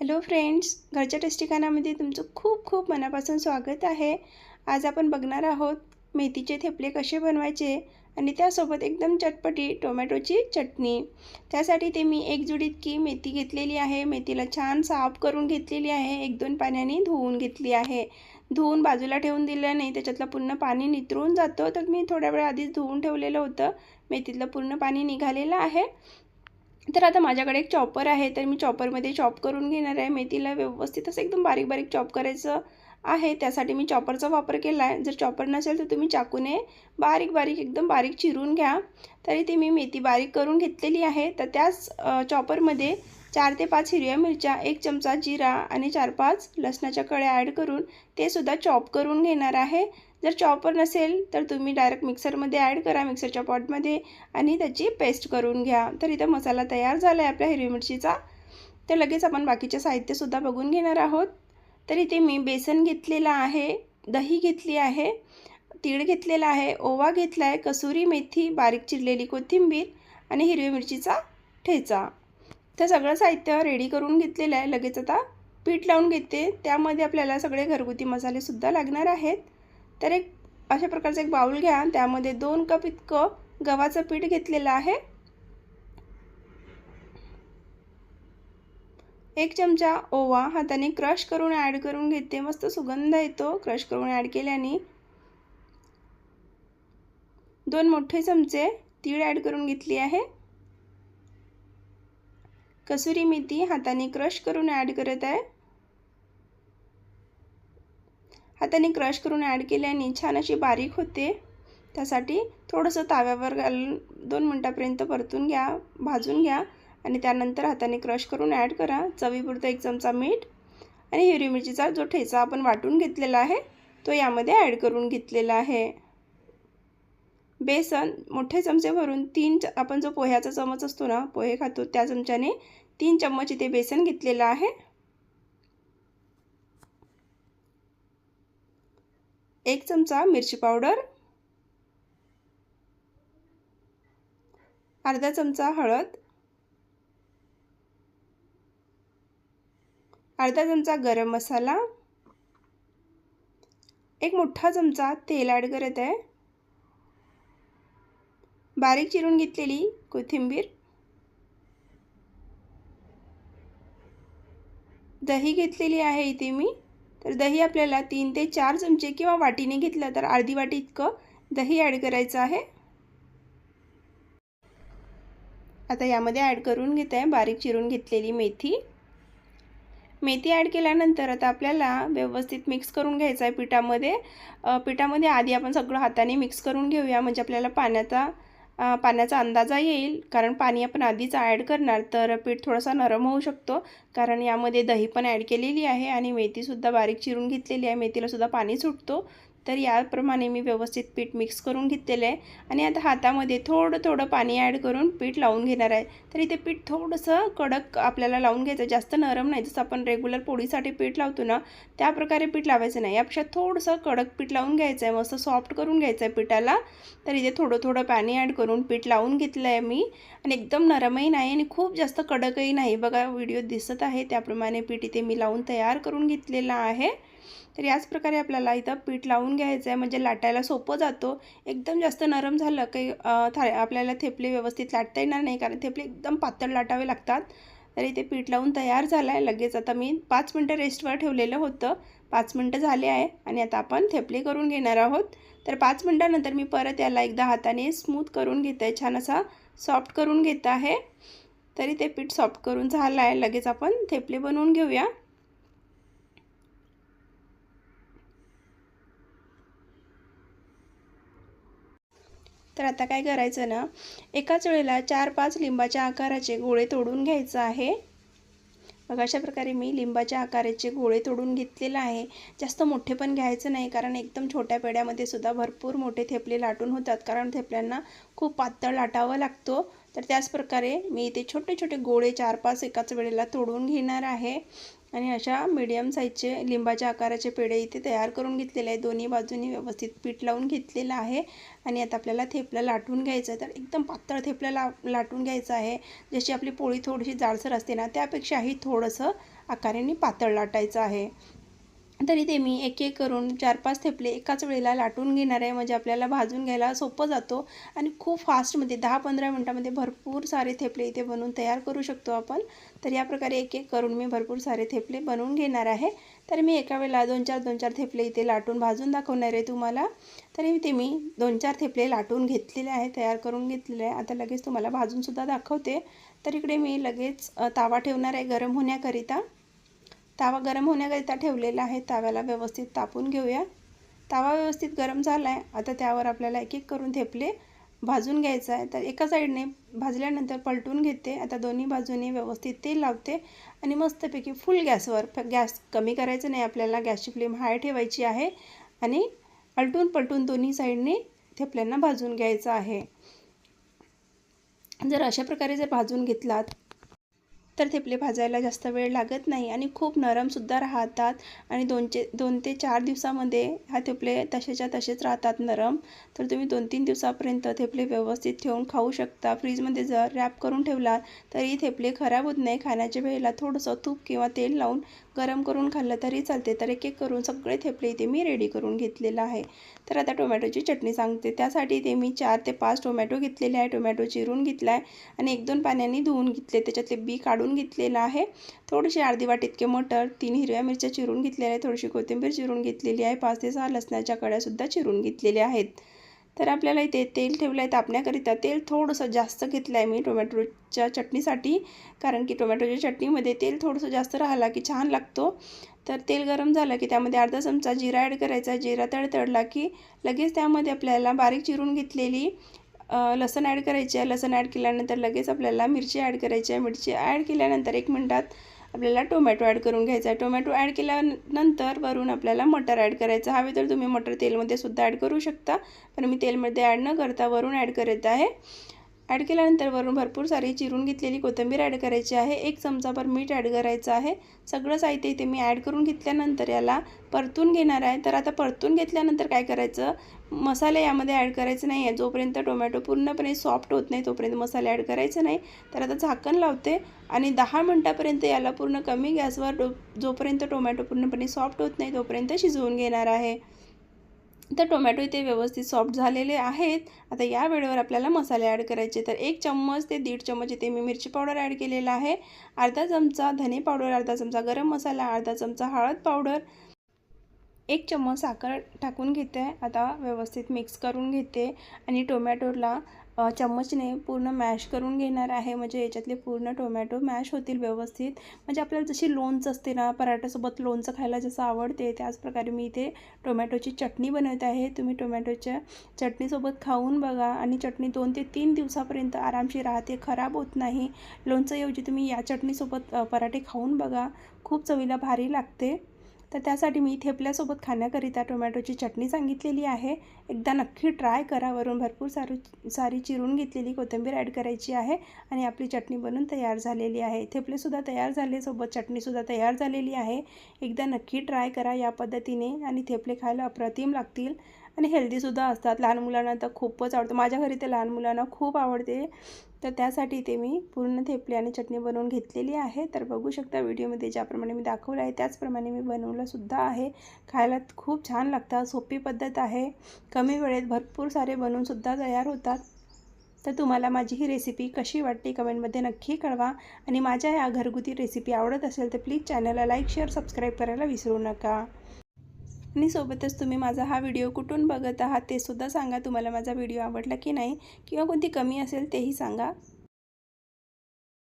Hello friends घरच्या tasty तुमचं खूप खूप मनापासून स्वागत आहे. आज आपण बघणार आहोत मेथीचे थेपले कसे बनवायचे आणि त्यासोबत एकदम चटपटी टोमॅटोची चटणी. त्यासाठी ते मी एक जुडीत की मेथी घेतलेली आहे. मेथीला छान साफ करून घेतलेली आहे. एक दोन पाण्याने धुवून घेतली आहे. धुवून बाजूला ठेवून दिलं नाही त्याच्यातलं पूर्ण पाणी नितरून जातं. तर मी थोड्या वेळ आधीच धुवून ठेवलेलं होतं. मेथीतलं पूर्ण पाणी निघालेलं आहे. तर आता माझ्याकडे एक चॉपर आहे तर मी चॉपरमध्ये चॉप करून घेणार आहे. मेथीला व्यवस्थित असं एकदम बारीक बारीक चॉप करायचं आहे. त्यासाठी मी चॉपरचा वापर केला आहे. जर चॉपर नसेल तर तुम्ही चाकूने बारीक बारीक एकदम बारीक चिरून घ्या. तरी ती मी मेथी बारीक करून घेतलेली आहे. तर त्याच चॉपरमध्ये चार ते पाच हिरव्या मिरच्या एक चमचा जिरा आणि चार पाच लसणाच्या कळ्या ॲड करून ते सुद्धा चॉप करून घेणार आहे. जर चॉपर नसेल तर तुम्ही डायरेक्ट मिक्सरमध्ये ॲड करा मिक्सरच्या पॉटमध्ये आणि त्याची पेस्ट करून घ्या. तर इथं मसाला तयार झाला आहे आपल्या हिरवी मिरचीचा. तर लगेच आपण बाकीचे साहित्यसुद्धा बघून घेणार आहोत. तर इथे मी बेसन घेतलेला आहे दही घेतली आहे तीळ घेतलेला आहे ओवा घेतला आहे कसुरी मेथी बारीक चिरलेली कोथिंबीर आणि हिरवी मिरचीचा ठेचा. तर सगळं साहित्य रेडी करून घेतलेलं आहे. लगेच आता पीठ लावून घेते. त्यामध्ये आपल्याला सगळे घरगुती मसालेसुद्धा लागणार आहेत. तर एक अशा प्रकारचं एक बाऊल घ्या त्यामध्ये दोन कप इतकं गव्हाचं पीठ घेतलेलं आहे. एक चमचा ओवा हाताने क्रश करून ॲड करून घेते. मस्त सुगंध येतो. क्रश करून ॲड केल्याने दोन मोठे चमचे तीळ ॲड करून घेतली आहे. कसुरी मेथी हाताने क्रश करून ॲड करत आहे. हाताने क्रश करून ॲड केल्याने छान अशी बारीक होते. त्यासाठी थोडंसं ताव्यावर घालून दोन मिनटापर्यंत परतून घ्या भाजून घ्या आणि त्यानंतर हाताने क्रश करून ॲड करा. चवीपुरतं एक चमचा मीठ आणि हिरवी मिरचीचा जो ठेचा आपण वाटून घेतलेला आहे तो यामध्ये ॲड करून घेतलेला आहे. बेसन मोठे चमचे भरून तीन आपण जो पोह्याचा चमच असतो ना पोहे खातो त्या चमच्याने तीन चम्मच इथे बेसन घेतलेलं आहे. एक चमचा मिरची पावडर अर्धा चमचा हळद अर्धा चमचा गरम मसाला एक मोठा चमचा तेल ॲड करत आहे. बारीक चिरून घेतलेली कोथिंबीर दही घेतलेली आहे इथे मी. तर दही आपल्याला तीन ते चार चमचे किंवा वाटीने घेतलं तर अर्धी वाटी इतकं दही ॲड करायचं आहे. आता यामध्ये ॲड करून घेत आहे बारीक चिरून घेतलेली मेथी. मेथी ॲड केल्यानंतर आता आपल्याला व्यवस्थित मिक्स करून घ्यायचं आहे पिठामध्ये. पिठामध्ये आधी आपण सगळं हाताने मिक्स करून घेऊया म्हणजे आपल्याला पाण्याचा पाण्याचा अंदाजा येईल. कारण पाणी आपण आधीच ॲड करणार तर पीठ थोडासा नरम होऊ शकतो. कारण यामध्ये दही पण ॲड केलेली आहे आणि मेथीसुद्धा बारीक चिरून घेतलेली आहे. मेथीलासुद्धा पाणी सुटतो. तर याप्रमाणे मी व्यवस्थित पीठ मिक्स करून घेतलेलं आहे. आणि आता हातामध्ये थोडं थोडं पाणी ॲड करून पीठ लावून घेणार आहे. तर इथे पीठ थोडंसं कडक आपल्याला लावून घ्यायचं जास्त नरम नाही. जसं आपण रेग्युलर पोळीसाठी पीठ लावतो ना त्याप्रकारे पीठ लावायचं नाही. यापेक्षा थोडंसं कडक पीठ लावून घ्यायचं आहे. मस्त सॉफ्ट करून घ्यायचं आहे पिठाला. तर इथे थोडं थोडं पाणी ॲड करून पीठ लावून घेतलं आहे मी. आणि एकदम नरमही नाही आणि खूप जास्त कडकही नाही. बघा व्हिडिओ दिसत आहे. त्याप्रमाणे पीठ इथे मी लावून तयार करून घेतलेलं आहे. तर याच प्रकारे आपल्याला इथं पीठ लावून घ्यायचं आहे म्हणजे लाटायला सोपं जातो. एकदम जास्त नरम झालं काही था आपल्याला थेपले व्यवस्थित लाटता येणार नाही. कारण थेपले एकदम पातळ लाटावे लागतात. तर इथे पीठ लावून तयार झालं आहे लगेच आता मी पाच मिनटं रेस्टवर ठेवलेलं होतं. पाच मिनटं झाले आहे आणि आता आपण थेपले करून घेणार आहोत. तर पाच मिनटानंतर मी परत याला एकदा हाताने स्मूथ करून घेत आहे छान असा सॉफ्ट करून घेत आहे. तरी ते पीठ सॉफ्ट करून झालं आहे लगेच आपण थेपले बनवून घेऊया. तर आता काय करायचं ना एकाच वेळेला चार पाच लिंबाच्या आकाराचे गोळे तोडून घ्यायचं आहे. मग अशा प्रकारे मी लिंबाच्या आकाराचे गोळे तोडून घेतलेलं आहे. जास्त मोठे पण घ्यायचं नाही कारण एकदम छोट्या पेड्यामध्ये सुद्धा भरपूर मोठे थेपले लाटून होतात. कारण थेपल्यांना खूप पातळ लाटावं लागतो. तर त्याच प्रकारे मी इथे छोटे छोटे गोळे चार पाच एकाच वेळेला तोडून घेणार आहे. आणि अशा मीडियम साईजचे लिंबाच्या आकाराचे पेढे इथे तयार करून घेतलेले आहे दोन्ही बाजूनी व्यवस्थित पीठ लावून घेतलेलं आहे. आणि आता आपल्याला थेपलं लाटून घ्यायचं आहे. तर एकदम पातळ थेपला ला लाटून घ्यायचं आहे. जशी आपली पोळी थोडीशी जाडसर असते ना त्यापेक्षाही थोडंसं आकाराने पातळ लाटायचं आहे. तरी ते मी एक एक करून चार पाच थेपले एकाच वेळेला लाटून घेणार आहे. म्हणजे आपल्याला भाजून घ्यायला सोपं जातो. आणि खूप फास्टमध्ये दहा पंधरा मिनटामध्ये भरपूर सारे थेपले इथे बनवून तयार करू शकतो आपण. तर या प्रकारे एक एक करून मी भरपूर सारे थेपले बनवून घेणार आहे. तर मी एका वेळेला दोन चार दोन चार थेपले इथे लाटून भाजून दाखवणार आहे तुम्हाला. तरी ते मी दोन चार थेपले लाटून घेतलेले आहे तयार करून घेतलेले आहे. आता लगेच तुम्हाला भाजूनसुद्धा दाखवते. तर इकडे मी लगेच तावा ठेवणार आहे गरम होण्याकरिता. तावा गरम होण्याकरिता ठेवलेला आहे. ताव्याला व्यवस्थित तापून घेऊया. तावा व्यवस्थित गरम झाला आहे आता त्यावर आपल्याला एक एक करून थेपले भाजून घ्यायचं आहे. तर एका साईडने भाजल्यानंतर पलटून घेते. आता दोन्ही बाजूने व्यवस्थित तेल लावते आणि मस्तपैकी फुल गॅसवर गॅस कमी करायचं नाही. आपल्याला गॅसची फ्लेम हाय ठेवायची आहे आणि अलटून पलटून दोन्ही साईडने थेपल्यांना भाजून घ्यायचं आहे. जर अशा प्रकारे जर भाजून घेतलात तर थेपले भाजायला जास्त वेळ लागत नाही आणि खूप नरमसुद्धा राहतात. आणि दोनचे दोन ते चार दिवसामध्ये हा थेपले तसेच्या तसेच राहतात नरम. तर तुम्ही दोन तीन दिवसापर्यंत थेपले व्यवस्थित ठेवून खाऊ शकता. फ्रीजमध्ये जर रॅप करून ठेवलात तरी थेपले खराब होत नाही. खाण्याच्या वेळेला थोडंसं तूप किंवा तेल लावून गरम करून खाल्लं तरी चालते. तर एक एक करून सगळे थेपले इथे मी रेडी करून घेतलेलं आहे. तर आता टोमॅटोची चटणी सांगते. त्यासाठी ते मी चार ते पाच टोमॅटो घेतलेले आहे. टोमॅटो चिरून घेतला आहे आणि एक दोन पाण्याने धुवून घेतले. त्याच्यातले बी काढून घेतलेलं आहे. थोडीशी अर्धी वाट इतके मटर तीन हिरव्या मिरच्या चिरून घेतलेल्या आहे थोडीशी कोथिंबीर चिरून घेतलेली आहे. पाच ते सहा लसणाच्या कड्यासुद्धा चिरून घेतलेल्या आहेत. तर आपल्याला इथे तेल ठेवलं आहे तापण्याकरिता. तेल थोडंसं जास्त घेतलं आहे मी टोमॅटोच्या चटणीसाठी. कारण की टोमॅटोच्या चटणीमध्ये तेल थोडंसं जास्त राहिला की छान लागतो. तर तेल गरम झालं की त्यामध्ये अर्धा चमचा जिरा ॲड करायचा. जिरा तडतडला की लगेच त्यामध्ये आपल्याला बारीक चिरून घेतलेली लसण ॲड करायची आहे. लसण ॲड केल्यानंतर लगेच आपल्याला मिरची ॲड करायची आहे. मिरची ॲड केल्यानंतर एक मिनटात आपल्याला टोमॅटो ॲड करून घ्यायचा आहे. टोमॅटो ॲड केल्यानंतर वरून आपल्याला मटर ॲड करायचं हवे तर तुम्ही मटर तेलमध्ये सुद्धा ॲड करू शकता. पण मी तेलमध्ये ॲड न करता वरून ॲड करत आहे. ॲड केल्यानंतर वरून भरपूर सारी चिरून घेतलेली कोथिंबीर ॲड करायची आहे. एक चमचाभर मीठ ॲड करायचं आहे. सगळं साहित्य इथे मी ॲड करून घेतल्यानंतर याला परतून घेणार आहे. तर आता परतून घेतल्यानंतर काय करायचं? मसाले यामध्ये ॲड करायचं नाही आहे. जोपर्यंत टोमॅटो पूर्णपणे सॉफ्ट होत नाही तोपर्यंत मसाले ॲड करायचं नाही. तर आता झाकण लावते आणि दहा मिनटापर्यंत याला पूर्ण कमी गॅसवर जोपर्यंत टोमॅटो पूर्णपणे सॉफ्ट होत नाही तोपर्यंत शिजवून घेणार आहे. तर टोमॅटो इथे व्यवस्थित सॉफ्ट झालेले आहेत. आता या वेळेवर आपल्याला मसाले ॲड करायचे. तर एक चम्मच ते दीड चम्मच इथे मी मिरची पावडर ॲड केलेला आहे. अर्धा चमचा धने पावडर अर्धा चमचा गरम मसाला अर्धा चमचा हळद पावडर. एक चम्मच साखर टाकून घेते. आता व्यवस्थित मिक्स करून घेते. आणि टोमॅटोला चम्मचने पूर्ण मॅश करून घेणार आहे. म्हणजे याच्यातले पूर्ण टोमॅटो मॅश होतील व्यवस्थित. म्हणजे आपल्याला जशी लोणचं असते ना पराठ्यासोबत लोणचं खायला जसं आवडते त्याचप्रकारे मी इथे टोमॅटोची चटणी बनवत आहे. तुम्ही टोमॅटोच्या चटणीसोबत खाऊन बघा आणि चटणी दोन ते तीन दिवसापर्यंत आरामशी राहते खराब होत नाही. लोणचंऐवजी तुम्ही या चटणीसोबत पराठे खाऊन बघा. खूप चवीला भारी लागते. तर त्यासाठी मी थेपल्यासोबत खाण्याकरिता टोमॅटोची चटणी सांगितलेली आहे. एकदा नक्की ट्राय करा. वरून भरपूर सारी सारी चिरून घेतलेली कोथिंबीर ॲड करायची आहे आणि आपली चटणी बनून तयार झालेली आहे. थेपलेसुद्धा तयार झाले. सोबत चटणीसुद्धा तयार झालेली आहे. एकदा नक्की ट्राय करा या पद्धतीने आणि थेपले खायला अप्रतिम लागतील. आणि हेल्दीसुद्धा असतात. लहान मुलांना तर खूपच आवडतं. माझ्या घरी ते लहान मुलांना खूप आवडते. तर त्यासाठी ते मी पूर्ण थेपले आणि चटणी बनवून घेतलेली आहे. तर बघू शकता व्हिडिओमध्ये ज्याप्रमाणे मी दाखवलं आहे त्याचप्रमाणे मी बनवलंसुद्धा आहे. खायला खूप छान लागतात. सोपी पद्धत आहे. कमी वेळेत भरपूर सारे बनवूनसुद्धा तयार होतात. तर तुम्हाला माझी ही रेसिपी कशी वाटते कमेंटमध्ये नक्की कळवा. आणि माझ्या ह्या घरगुती रेसिपी आवडत असेल तर प्लीज चॅनलला लाईक शेअर सबस्क्राईब करायला विसरू नका. आणि सोबतच तुम्ही माझा हा व्हिडिओ कुठून बघत आहात ते सुद्धा सांगा. तुम्हाला माझा व्हिडिओ आवडला की नाही किंवा कोणती कमी असेल तेही सांगा.